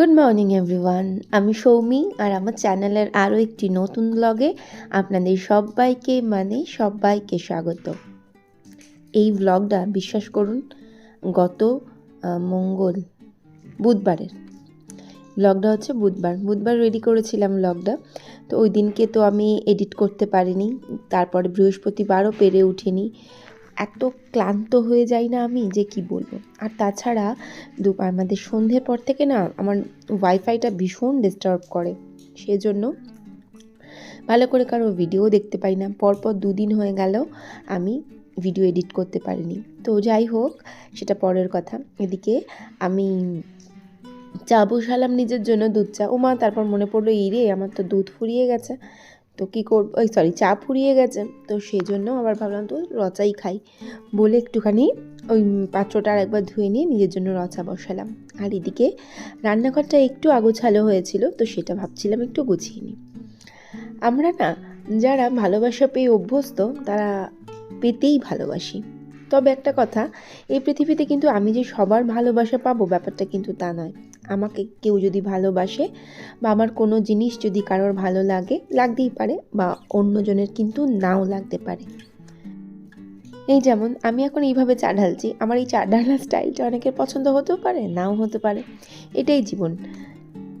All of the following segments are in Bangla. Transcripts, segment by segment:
গুড মর্নিং এভরিওয়ান আমি সৌমি আর আমার চ্যানেলের আরও একটি নতুন ব্লগে আপনাদের সবাইকে মানে সবাইকে স্বাগত। এই ব্লগটা বিশ্বাস করুন, গত মঙ্গল, বুধবারের। ব্লগটা হচ্ছে বুধবার। বুধবার রেডি করেছিলাম ব্লগটা তো ওই দিনকে তো আমি এডিট করতে পারিনি। তারপরে বৃহস্পতিবারও পেরে উঠিনি। এত ক্লান্ত হয়ে যাই না আমি যে কি বলব? আর তাছাড়া দু, আমাদের সন্ধ্যের পর থেকে না আমার ওয়াইফাইটা ভীষণ ডিস্টার্ব করে। সেজন্য ভালো করে কারও ভিডিও দেখতে পাই না। পরপর দুদিন হয়ে গেল আমি ভিডিও এডিট করতে পারিনি। তো যাই হোক, সেটা পরের কথা। এদিকে আমি চা বসালাম নিজের জন্য দুধ চা। ও মা তারপর মনে পড়ল এই রে আমার তো দুধ ফুরিয়ে গেছে। তো কী করব? ওই সরি চা ফুরিয়ে গেছে। তো সেই জন্য আবার ভাবলাম, তো রচাই খাই। বলে একটুখানি ওই পাত্রটা আর একবার ধুয়ে নিয়ে নিজের জন্য রচা বসালাম। আর এদিকে রান্নাঘরটা একটু আগোছালো হয়েছিল, তো সেটা ভাবছিলাম একটু গুছিয়ে নিই। আমরা না, যারা ভালোবাসা পেয়ে অভ্যস্ত, তারা পেতেই ভালোবাসি। তবে একটা কথা, এই পৃথিবীতে কিন্তু আমি যে সবার ভালোবাসা পাবো ব্যাপারটা কিন্তু তা নয়। আমাকে কেউ যদি ভালোবাসে বা আমার কোনো জিনিস যদি কারোর ভালো লাগে, লাগতেই পারে বা অন্যজনের কিন্তু নাও লাগতে পারে। এই যেমন আমি এখন এইভাবে চা ঢালছি, আমার এই চা ঢালার স্টাইলটা অনেকের পছন্দ হতেও পারে, নাও হতে পারে, এটাই জীবন।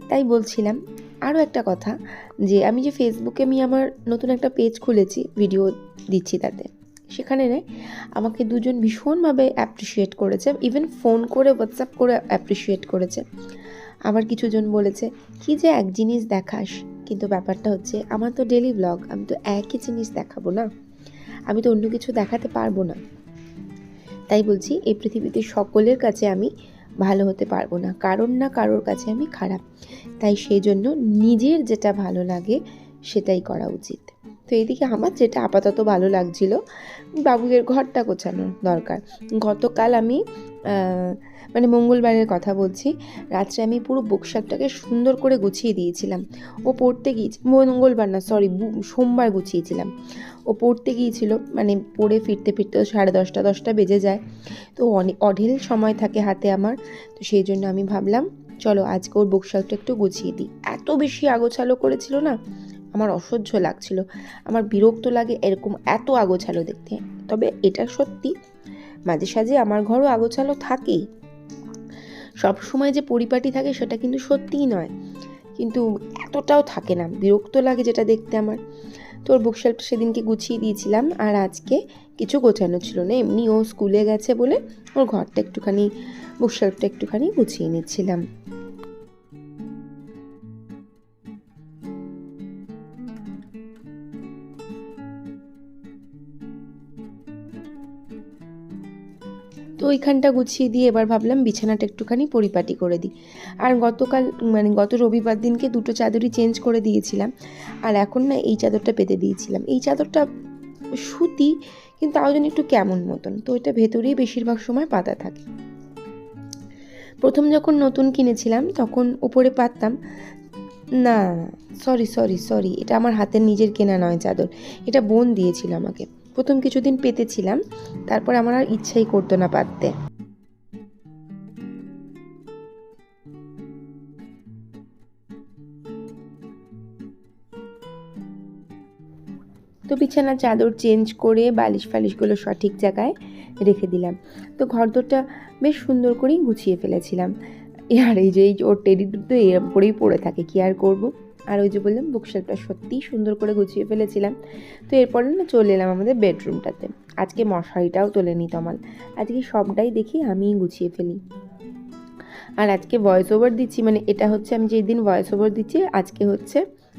তাই বলছিলাম, আরও একটা কথা যে আমি যে ফেসবুকে আমি আমার নতুন একটা পেজ খুলেছি ভিডিও দিচ্ছি তাতে, সেখানে আমাকে দুজন ভীষণভাবে অ্যাপ্রিসিয়েট করেছে ইভেন ফোন করে হোয়াটসঅ্যাপ করে অ্যাপ্রিসিয়েট করেছে। আবার কিছুজন বলেছে, কি যে এক জিনিস দেখাস। কিন্তু ব্যাপারটা হচ্ছে, আমার তো ডেলি ব্লগ আমি তো একই জিনিস দেখাবো না। আমি তো অন্য কিছু দেখাতে পারব না। তাই বলছি, এই পৃথিবীতে সকলের কাছে আমি ভালো হতে পারব না। কারণ না কারোর কাছে আমি খারাপ। তাই সেই জন্য নিজের যেটা ভালো লাগে, সেটাই করা উচিত। তো এদিকে আমার যেটা আপাতত ভালো লাগছিল বাবুদের ঘরটা গোছানো দরকার। গতকাল আমি মানে মঙ্গলবারের কথা বলছি, রাত্রে আমি পুরো বুকশাকটাকে সুন্দর করে গুছিয়ে দিয়েছিলাম। ও পড়তে গিয়েছি মঙ্গলবার না সরি সোমবার গুছিয়েছিলাম। ও পড়তে গিয়েছিল মানে পড়ে ফিরতে ফিরতে সাড়ে দশটা দশটা বেজে যায়। তো অনেক অঢেল সময় থাকে হাতে আমার, তো সেই জন্য আমি ভাবলাম, চলো আজকে ওর বুকশালটা একটু গুছিয়ে দিই। এত বেশি আগোছালো করেছিল না আমার অসহ্য লাগছিল। আমার বিরক্ত লাগে এরকম এত আগোছালো দেখতে। তবে এটা সত্যি, মাঝে সাঝে আমার ঘরও আগোছালো থাকেই। সব সময় যে পরিপাটি থাকে সেটা কিন্তু সত্যিই নয়। কিন্তু এতটাও থাকে না, বিরক্ত লাগে যেটা দেখতে আমার। তো ওর বুকশেলফটা সেদিনকে গুছিয়ে দিয়েছিলাম আর আজকে কিছু গোছানো ছিল না। এমনি ও স্কুলে গেছে বলে ওর ঘরটা একটুখানি, বুকশেলফটা একটুখানি গুছিয়ে নিচ্ছিলাম। ওইখানটা গুছিয়ে দিয়ে এবার ভাবলাম বিছানাটা একটুখানি পরিপাটি করে দিই। আর গতকাল মানে গত রবিবার দিনকে দুটো চাদরই চেঞ্জ করে দিয়েছিলাম। আর এখন না এই চাদরটা পেতে দিয়েছিলাম। এই চাদরটা সুতি, কিন্তু তাও যেন একটু কেমন মতন। তো এটা ভেতরেই বেশিরভাগ সময় পাতা থাকে। প্রথম যখন নতুন কিনেছিলাম, তখন উপরে পাততাম। না সরি সরি সরি এটা আমার হাতের নিজের কেনা নয় চাদর। এটা বোন দিয়েছিল আমাকে। প্রথম কিছুদিন পেতেছিলাম, তারপর আমার আর ইচ্ছাই করতো না পাততে তো বিছানার চাদর চেঞ্জ করে বালিশ ফালিশগুলো সঠিক জায়গায় রেখে দিলাম। তো ঘরদোরটা বেশ সুন্দর করেই গুছিয়ে ফেলেছিলাম। আর এই যে ওর টেডি তো এরম করেই পড়ে থাকে, কি আর করব? আর ওই যে বললাম বুকশেলফটা সত্যিই সুন্দর করে গুছিয়ে ফেলেছিলাম। তো এরপরে না চলে এলাম আমাদের বেডরুমটাতে আজকে মশারিটাও তোলে নি তমাল। আজকে সবটাই দেখি আমিই গুছিয়ে ফেলি। আর আজকে ভয়েস ওভার দিচ্ছি মানে এটা হচ্ছে আমি যেই দিন ভয়েস ওভার দিচ্ছি, আজকে হচ্ছে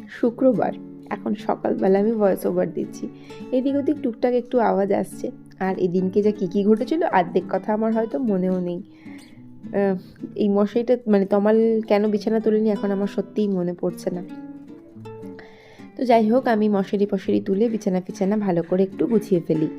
শুক্রবার। এখন সকালবেলা আমি ভয়েস ওভার দিচ্ছি। এদিক ওদিক টুকটাক একটু আওয়াজ আসছে। আর এদিনকে যা কী কী ঘটেছিল অর্ধেক কথা আমার হয়তো মনেও নেই। এই মশারিটা মানে তমাল কেন বিছানা তুলিনি এখন আমার সত্যিই মনে পড়ছে না। তো যাই হোক, আমি মশারি পশারি তুলে বিছানা ফিছানা ভালো করে একটু গুছিয়ে ফেলি।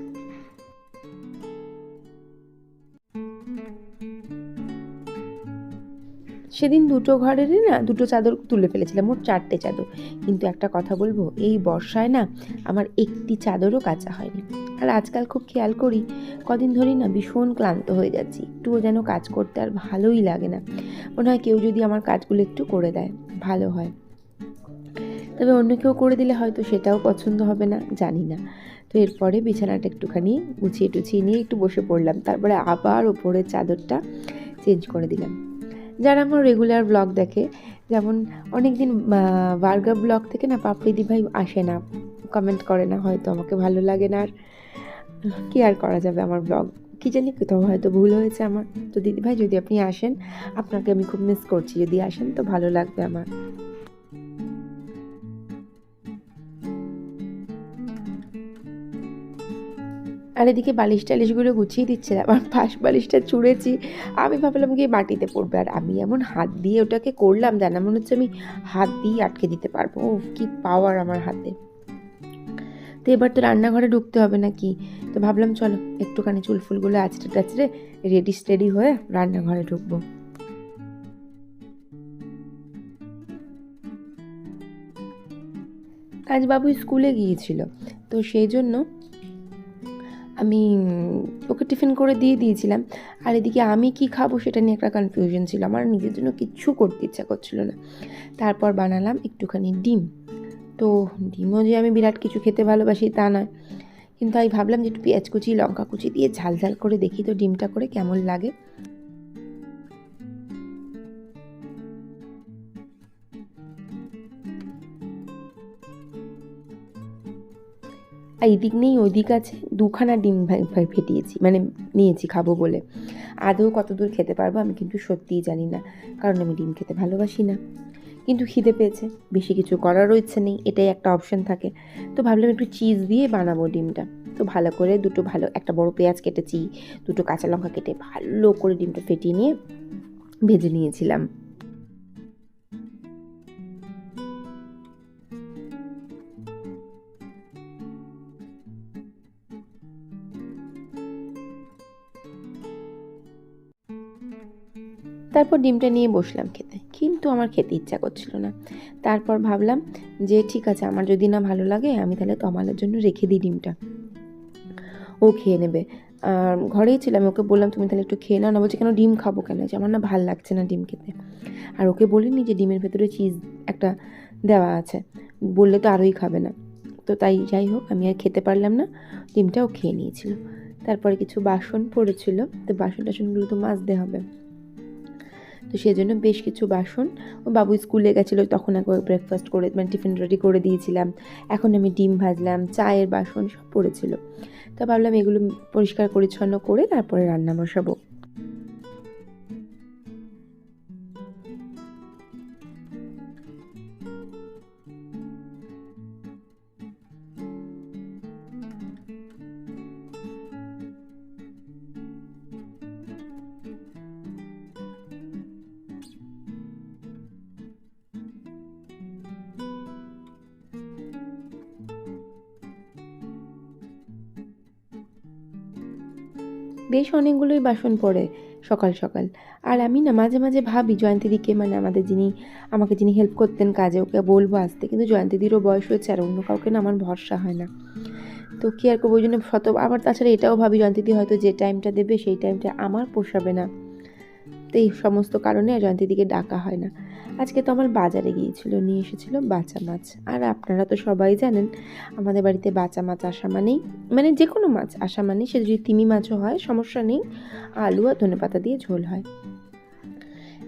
সেদিন দুটো ঘরেরই না, দুটো চাদর তুলে ফেলেছিলাম, মোট চারটে চাদর। কিন্তু একটা কথা বলব, এই বর্ষায় না আমার একটি চাদরও কাচা হয়নি। আর আজকাল খুব খেয়াল করি, কদিন ধরেই না ভীষণ ক্লান্ত হয়ে যাচ্ছি। একটুও যেন কাজ করতে আর ভালোই লাগে না। মনে হয় কেউ যদি আমার কাজগুলো একটু করে দেয়, ভালো হয়। তবে অন্য কেউ করে দিলে হয়তো সেটাও পছন্দ হবে না, জানি না। তো এরপরে বিছানাটা একটুখানি গুছিয়ে টুছিয়ে নিয়ে একটু বসে পড়লাম। তারপরে আবার ওপরের চাদরটা চেঞ্জ করে দিলাম। যারা আমার রেগুলার ব্লগ দেখে, যেমন অনেক দিন বার্গার ব্লগ থেকে না পাপড়ি ভাই আসে না। কমেন্ট করে না, হয়তো আমাকে ভালো লাগে না আর। কি আর করা যাবে আমার ব্লগ কি জানি কোথাও হয়তো ভুল হয়েছে আমার। তো দিদিভাই, যদি আপনি আসেন, আপনাকে আমি খুব মিস করছি। যদি আসেন, তো ভালো লাগবে আমার। আর এদিকে বালিশ টালিশগুলো গুছিয়ে দিচ্ছে। আমার পাশ বালিশটা ছুঁড়েছি। আমি ভাবলাম কি, মাটিতে পড়বে। আর আমি এমন হাত দিয়ে ওটাকে করলাম জানা মনে হচ্ছে আমি হাত দিয়ে আটকে দিতে পারব। ও কি পাওয়ার আমার হাতে। এবার তো রান্নাঘরে ঢুকতে হবে নাকি? তো ভাবলাম, চলো একটুখানি চুল ফুলগুলো আছড়ে টাচড়ে রেডি স্টেডি হয়ে রান্নাঘরে ঢুকবো। আজ বাবু স্কুলে গিয়েছিল, তো সেই জন্য আমি ওকে টিফিন করে দিয়ে দিয়েছিলাম। আর এদিকে আমি কি খাব সেটা নিয়ে একটা কনফিউশন ছিল। আমার নিজের জন্য কিচ্ছু করতে ইচ্ছা করছিল না। তারপর বানালাম একটুখানি ডিম। তো ডিমও যে আমি বিরাট কিছু খেতে ভালোবাসি তা নয়। কিন্তু আমি ভাবলাম যে একটু পেঁয়াজ কুচি, লঙ্কা কুচি দিয়ে ঝাল ঝাল করে দেখি তো ডিমটা করে কেমন লাগে। আর এদিক নেই, ওদিক আছে। দুখানা ডিম ফেটিয়েছি মানে নিয়েছি খাব বলে। আদৌ কত দূর খেতে পারব আমি কিন্তু সত্যিই জানি না, কারণ আমি ডিম খেতে ভালোবাসি না। কিন্তু খিদে পেয়েছে। বেশি কিছু করারও ইচ্ছে নেই, এটাই একটা অপশন থাকে। তো ভাবলাম একটু চিজ দিয়ে বানাবো ডিমটা। তো ভালো করে দুটো ভালো, একটা বড় পেঁয়াজ কেটেছি, দুটো কাঁচা লঙ্কা কেটে ভালো করে ডিমটা ফেটিয়ে নিয়ে ভেজে নিয়েছিলাম। তারপর ডিমটা নিয়ে বসলাম খেতে। কিন্তু আমার খেতে ইচ্ছা করছিল না। তারপর ভাবলাম যে ঠিক আছে, আমার যদি না ভালো লাগে, আমি তাহলে তমালের জন্য রেখে দিই ডিমটা। ও খেয়ে নেবে। আর ঘরেই ছিলাম, ওকে বললাম, তুমি তাহলে একটু খেয়ে নাও, না বলছি, কেন ডিম খাব কেন? আমার না ভালো লাগছে না ডিম খেতে। আর ওকে বলিনি যে ডিমের ভেতরে চিজ একটা দেওয়া আছে। বললে তো আরোই খাবে না। তো তাই যাই হোক, আমি আর খেতে পারলাম না ডিমটাও খেয়ে নিয়েছিল। তারপরে কিছু বাসন পড়েছিল। তো বাসন টাসনগুলো তো মাজতে হবে। তো সেই জন্য বেশ কিছু বাসন ও বাবু স্কুলে গেছিল, তখন আগে ব্রেকফাস্ট করে মানে টিফিন রেডি করে দিয়েছিলাম। এখন আমি ডিম ভাজলাম, চায়ের বাসন সব পড়েছিল। তো ভাবলাম এগুলো পরিষ্কার, পরিচ্ছন্ন করে তারপরে রান্না বসাবো। বেশ অনেকগুলোই বাসন পড়ে সকাল সকাল। আর আমি না মাঝে মাঝে ভাবি জয়ন্তীদিকে মানে আমাদের যিনি, আমাকে যিনি হেল্প করতেন কাজে, ওকে বলব আসতে। কিন্তু জয়ন্তীদিরও বয়স হয়েছে আর অন্য কাউকে না আমার ভরসা হয় না। তো কী আর করব, ওই জন্য শত, আবার তাছাড়া এটাও ভাবি, জয়ন্তীদি হয়তো যে টাইমটা দেবে, সেই টাইমটা আমার পোষাবে না। তো এই সমস্ত কারণে জয়ন্তীদিকে ডাকা হয় না। আজকে তো আমার বাজারে গিয়েছিল, নিয়ে এসেছিল বাঁচা মাছ। আর আপনারা তো সবাই জানেন, আমাদের বাড়িতে বাঁচা মাছ আসা মানেই মানে যে কোনো মাছ আসা মানেই সে যদি তিমি মাছও হয়, সমস্যা নেই। আলু আর ধনে পাতা দিয়ে ঝোল হয়।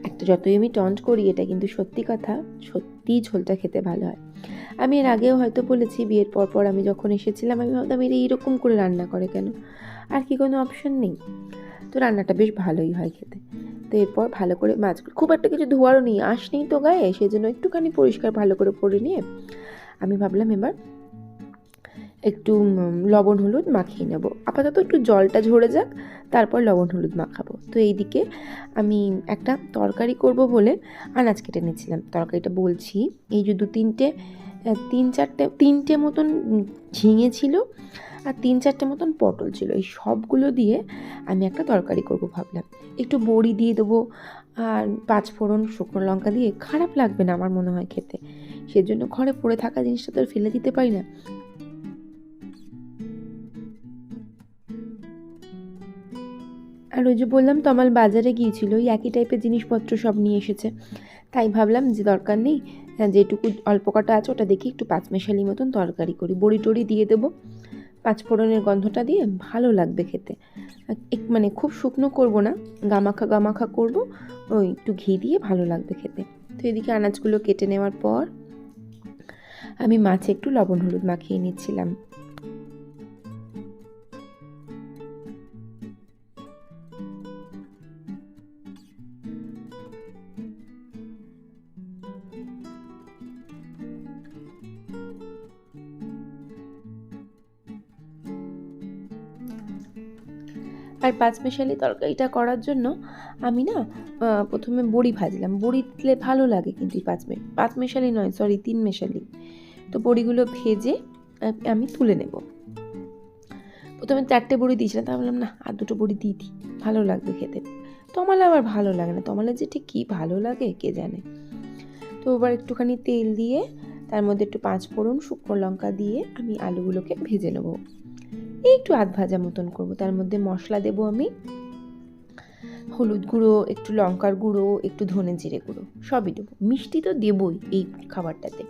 একটা যতই আমি টন্ট করি, এটা কিন্তু সত্যি কথা, সত্যিই ঝোলটা খেতে ভালো হয়। আমি এর আগেও হয়তো বলেছি, বিয়ের পর পর আমি যখন এসেছিলাম, আমি ভাবতাম, এর এইরকম করে রান্না করে কেন? আর কি কোনো অপশন নেই। তো রান্নাটা বেশ ভালোই হয় খেতে। তো এরপর ভালো করে মাছ খুব একটা কিছু ধোয়ারও নেই, আঁশ নেই তো গায়ে সেই জন্য একটুখানি পরিষ্কার ভালো করে পরে নিয়ে আমি ভাবলাম এবার একটু লবণ, হলুদ মাখিয়ে নেব। আপাতত একটু জলটা ঝরে যাক, তারপর লবণ, হলুদ মাখাবো। তো এইদিকে আমি একটা তরকারি করব বলে আনাজ কেটে নিয়েছিলাম। তরকারিটা বলছি, এই যে দু তিনটে, তিন চারটে, তিনটে মতন ঝিঙে ছিল আর তিন চারটে মতন পটল ছিল। এই সবগুলো দিয়ে আমি একটা তরকারি করব ভাবলাম। একটু বড়ি দিয়ে দেবো আর পাঁচ ফোড়ন শুকনো লঙ্কা দিয়ে। খারাপ লাগবে না আমার মনে হয় খেতে। সেজন্য ঘরে পড়ে থাকা জিনিসটা তো ফেলে দিতে পারি না। আর ওই যে বললাম তমাল বাজারে গিয়েছিল, ওই একই টাইপের জিনিসপত্র সব নিয়ে এসেছে। তাই ভাবলাম যে দরকার নেই, যেটুকু অল্প কটা আছে ওটা দেখি একটু পাঁচমেশালি মতন তরকারি করি। বড়ি টড়ি দিয়ে দেবো। পাঁচফোড়নের গন্ধটা দিয়ে ভালো লাগবে খেতে। এক মানে খুব শুকনো করব না, গামাখা গামাখা করব, ওই একটু ঘি দিয়ে ভালো লাগবে খেতে। তো এদিকে আনাজগুলো কেটে নেওয়ার পর আমি মাছে একটু লবণ হলুদ মাখিয়ে নিচ্ছিলাম। আর পাঁচমেশালি তরকারিটা করার জন্য আমি না প্রথমে বড়ি ভাজলাম। বড়ি দিলে ভালো লাগে কিন্তু পাঁচ মে, পাঁচ মেশালি নয় সরি তিন মেশালি। তো বড়িগুলো ভেজে আমি তুলে নেব। প্রথমে চারটে বড়ি দিয়েছিলাম, তা বললাম না, আর দুটো বড়ি দিয়ে দিই, ভালো লাগবে খেতে। তমালে আবার ভালো লাগে না তমালে যে ঠিক কী ভালো লাগে, কে জানে। তো এবার একটুখানি তেল দিয়ে, তার মধ্যে একটু পাঁচ ফোড়ন শুকনো লঙ্কা দিয়ে আমি আলুগুলোকে ভেজে নেব। একটু আধ ভাজা মতন করব। তার মধ্যে মশলা দেব আমি। হলুদ গুঁড়ো, একটু লঙ্কার গুঁড়ো, একটু ধনে জিরে গুঁড়ো, সবই দেবো। মিষ্টি তো দেবই এই খাবারটাতে।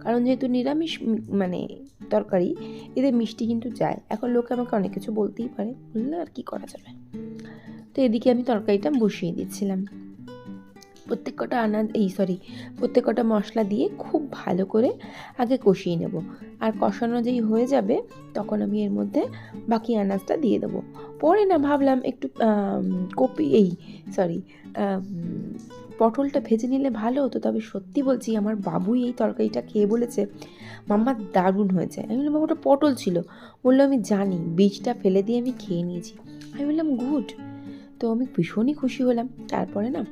কারণ যেহেতু নিরামিষ মানে তরকারি, এদের মিষ্টি কিন্তু যায়। এখন লোকে আমাকে অনেক কিছু বলতেই পারে। বললে আর কি করা যাবে? তো এদিকে আমি তরকারিটা বসিয়ে দিচ্ছিলাম। প্রত্যেক কটা আনাজ, এই সরি প্রত্যেক কটা মশলা দিয়ে খুব ভালো করে আগে কষিয়ে নেব। আর কষানো যেই হয়ে যাবে, তখন আমি এর মধ্যে বাকি আনাজটা দিয়ে দেবো। পরে না ভাবলাম একটু কপি, এই সরি পটলটা ভেজে নিলে ভালো হতো। তবে সত্যি বলছি, আমার বাবুই এই তরকারিটা খেয়ে বলেছে, মাম্মা, দারুণ হয়েছে। আমি বললাম, ওটা পটল ছিল। বলল, আমি জানি, বীজটা ফেলে দিয়ে আমি খেয়ে নিয়েছি। আমি বললাম, গুড। তো আমি ভীষণই খুশি হলাম। তারপরে না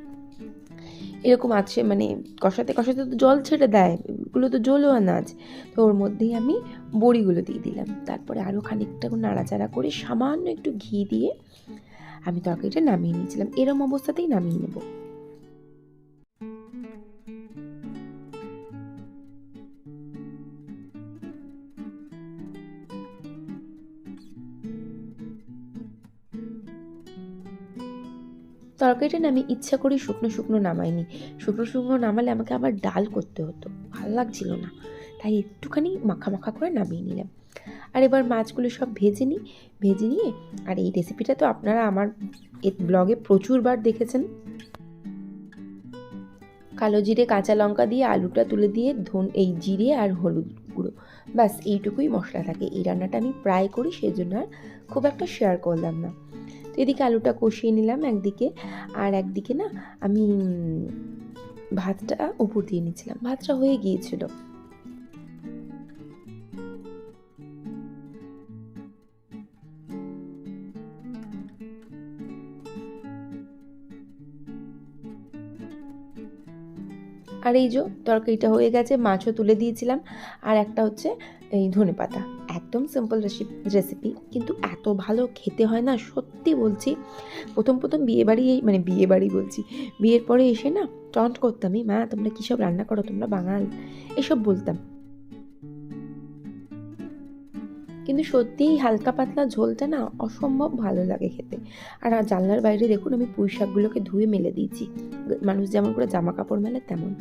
এরকম আছে মানে কষাতে কষাতে তো জল ছেড়ে দেয়, এগুলো তো জলও আনাজ। তো ওর মধ্যেই আমি বড়িগুলো দিয়ে দিলাম। তারপরে আরও খানিকটা নাড়াচাড়া করে সামান্য একটু ঘি দিয়ে আমি তরকারিটা নামিয়ে নিয়েছিলাম। এরম অবস্থাতেই নামিয়ে নেব। তরকারিটা আমি ইচ্ছা করি শুকনো শুকনো নামাইনি। শুকনো শুকনো নামালে আমাকে আবার ডাল করতে হতো। ভালো লাগছিল না। তাই একটুখানি মাখা মাখা করে নামিয়ে নিলাম। আর এবার মাছগুলো সব ভেজে নিই, ভেজে নিয়ে, আর এই রেসিপিটা তো আপনারা আমার এ ব্লগে প্রচুরবার দেখেছেন। কালো জিরে, কাঁচা লঙ্কা দিয়ে আলুটা তুলে দিয়ে ধন, এই জিরে আর হলুদ গুঁড়ো। ব্যাস, এইটুকুই মশলা থাকে। এই রান্নাটা আমি প্রায় করি সেই জন্য আর খুব একটা শেয়ার করলাম না। এদিকে আলুটা কষিয়ে নিলাম একদিকে। আর একদিকে না আমি ভাতটা উপর দিয়ে নিচ্ছিলাম। ভাতটা হয়ে গিয়েছিল। আর এই যে তরকারিটা হয়ে গেছে, মাছও তুলে দিয়েছিলাম। আর একটা হচ্ছে এই ধনে পাতা। একদম সিম্পল রেসিপি কিন্তু এত ভালো খেতে হয় না, সত্যি বলছি। প্রথম প্রথম বিয়ে বাড়ি মানে বিয়ে বাড়ি বলছি, বিয়ের পরে এসে না টন্ট করতামই মা, তোমরা কী সব রান্না করো? তোমরা বাঙাল? এসব বলতাম। কিন্তু সত্যিই হালকা পাতলা ঝোলটা না অসম্ভব ভালো লাগে খেতে। আর জানলার বাইরে দেখুন, আমি পুঁই শাকগুলোকে ধুয়ে মেলে দিয়েছি। মানুষ যেমন করে জামা কাপড় মেলে তেমন।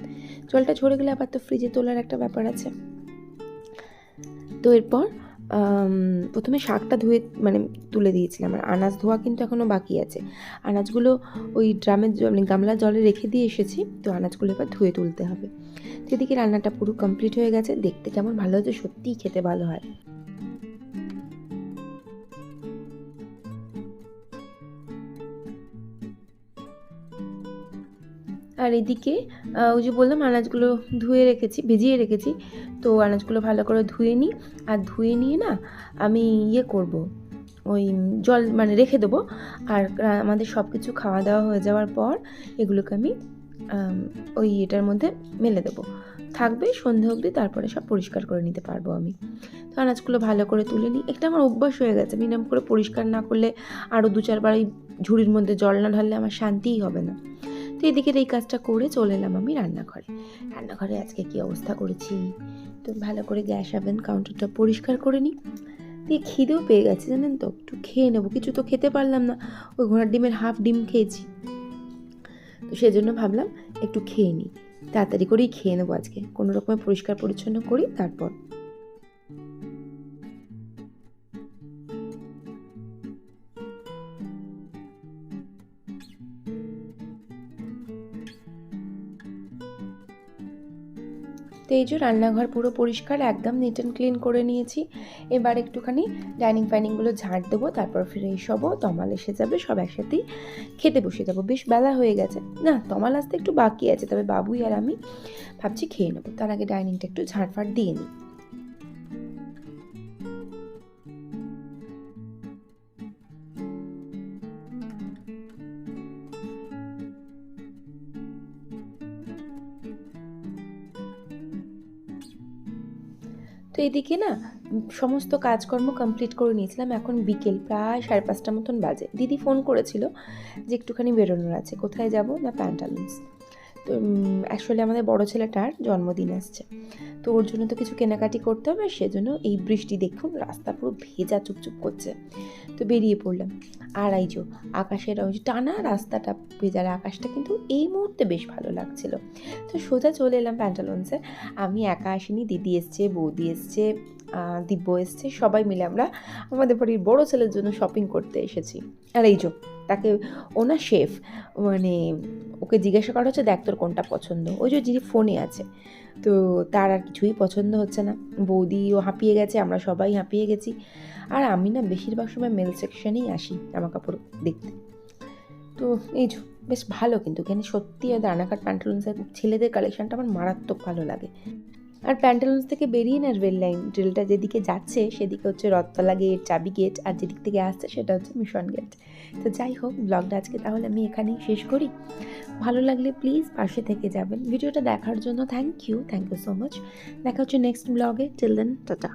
জলটা ঝরে গেলে আবার তো ফ্রিজে তোলার একটা ব্যাপার আছে। তো এরপর প্রথমে শাকটা ধুয়ে মানে তুলে দিয়েছিলাম। আর আনাজ ধোয়া কিন্তু এখনও বাকি আছে। আনাজগুলো ওই ড্রামের মানে গামলা জলে রেখে দিয়ে এসেছি, তো আনাজগুলো এবার ধুয়ে তুলতে হবে। সেদিকে রান্নাটা পুরো কমপ্লিট হয়ে গেছে, দেখতে কেমন ভালো হয়েছে, সত্যিই খেতে ভালো হয়। আর এদিকে ওই যে বললাম, আনাজগুলো ধুয়ে রেখেছি, ভিজিয়ে রেখেছি। তো আনাজগুলো ভালো করে ধুয়ে নিই। আর ধুয়ে নিয়ে না, আমি ইয়ে করব। ওই জল মানে রেখে দেবো। আর আমাদের সব কিছু খাওয়া দাওয়া হয়ে যাওয়ার পর এগুলোকে আমি ওই এটার মধ্যে মেলে দেবো। থাকবে, সন্ধে অবধি তারপরে সব পরিষ্কার করে নিতে পারব আমি। তো আনাজগুলো ভালো করে তুলে নিই। একটা আমার অভ্যাস হয়ে গেছে। এরকম করে পরিষ্কার না করলে আরও দু চারবার ওই ঝুড়ির মধ্যে জল না ঢাললে আমার শান্তিই হবে না। তো এদিকের এই কাজটা করে চলে এলাম আমি রান্নাঘরে। রান্নাঘরে আজকে কি অবস্থা করেছি? তো ভালো করে গ্যাস ওভেন কাউন্টারটা পরিষ্কার করে নিই। দিয়ে খিদেও পেয়ে গেছে, জানেন তো? একটু খেয়ে নেব, কিছু তো খেতে পারলাম না। ওই ঘোড়ার ডিমের হাফ ডিম খেয়েছি। তো সেজন্য ভাবলাম একটু খেয়ে নিই। তাড়াতাড়ি করেই খেয়ে নেব আজকে। কোনো রকমের পরিষ্কার পরিচ্ছন্ন করি, তারপর তো এই যে রান্নাঘর পুরো পরিষ্কার, একদম নিট অ্যান্ড ক্লিন করে নিয়েছি। এবার একটুখানি ডাইনিং ফাইনিংগুলো ঝাড় দেবো, তারপর ফিরে সবও তমাল এসে যাবে, সব একসাথেই খেতে বসে যাব বেশ বেলা হয়ে গেছে। না, তমাল আসতে একটু বাকি আছে, তবে বাবুই আর আমি ভাবছি খেয়ে নেব। তার আগে ডাইনিংটা একটু ঝাড়ফাড় দিয়ে নিই। এদিকে না, সমস্ত কাজকর্ম কমপ্লিট করে নিয়েছিলাম। এখন বিকেল প্রায় সাড়ে পাঁচটা মতন বাজে। দিদি ফোন করেছিল যে একটুখানি বেরোনোর আছে। কোথায় যাব না প্যান্টালুন্স অ্যাকচুয়ালি আমাদের বড় ছেলেটার জন্মদিন আসছে। তো ওর জন্য তো কিছু কেনাকাটি করতে হবে, সেজন্য এই বৃষ্টি দেখুন, রাস্তা পুরো ভেজা চুপচুপ করছে। তো বেরিয়ে পড়লাম। আর এই আকাশের ওই টানা রাস্তাটা ভেজার আকাশটা কিন্তু এই মুহূর্তে বেশ ভালো লাগছিল। তো সোজা চলে এলাম প্যান্টালুন্সে আমি একা আসিনি, দিদি এসছে, বৌদি এসছে দিব্য এসছে, সবাই মিলে আমরা আমাদের বাড়ির বড় ছেলের জন্য শপিং করতে এসেছি। আর এই যো তাকে ও না শেফ মানে ওকে জিজ্ঞাসা করা হচ্ছে, দেখ তোর কোনটা পছন্দ? ওই যে যিনি ফোনে আছে। তো তার আর কিছুই পছন্দ হচ্ছে না। বৌদিও হাঁপিয়ে গেছে, আমরা সবাই হাঁপিয়ে গেছি। আর আমি না বেশিরভাগ সময় মেল সেকশনেই আসি জামা কাপড় দেখতে। তো এই বেশ ভালো কিন্তু, এখানে সত্যি রানাঘাট প্যান্টালুন্সের ছেলেদের কালেকশনটা আমার মারাত্মক ভালো লাগে। আর প্যান্টালুন্স থেকে বেরিয়ে না রেল লাইন রেলটা যেদিকে যাচ্ছে, সেদিকে হচ্ছে রথতলা গেট চাবি গেট আর যেদিক থেকে আসছে সেটা হচ্ছে মিশন গেট তো যাই হোক ব্লগটা আজকে তাহলে আমি এখানেই শেষ করি। ভালো লাগলে প্লিজ পাশে থেকে যাবেন। ভিডিওটা দেখার জন্য thank you thank you so much দেখা হচ্ছে নেক্সট ব্লগে টিল দেন টাটা